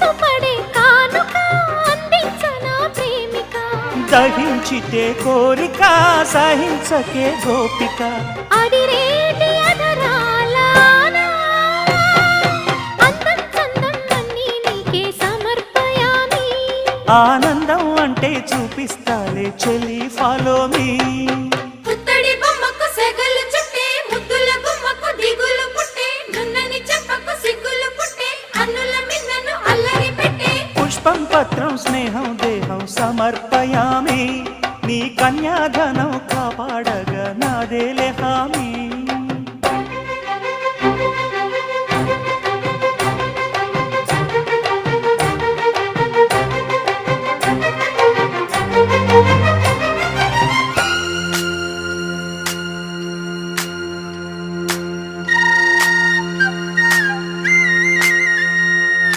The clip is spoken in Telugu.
మనసు పడే కానుక అందించనా ప్రేమిక? దహించితే కోరిక సహించకే గోపిక. అడిరేటి అధరాలాన అందం చందం అన్నీ నీకే సమర్పయామి. ఆనందం అంటే చూపిస్తాలే చెలి ఫాలో మీ. పుష్పం పత్రం స్నేహం దేహం సమర్పయామి. నీ కన్యాధనం కాపాడగా నాదేలే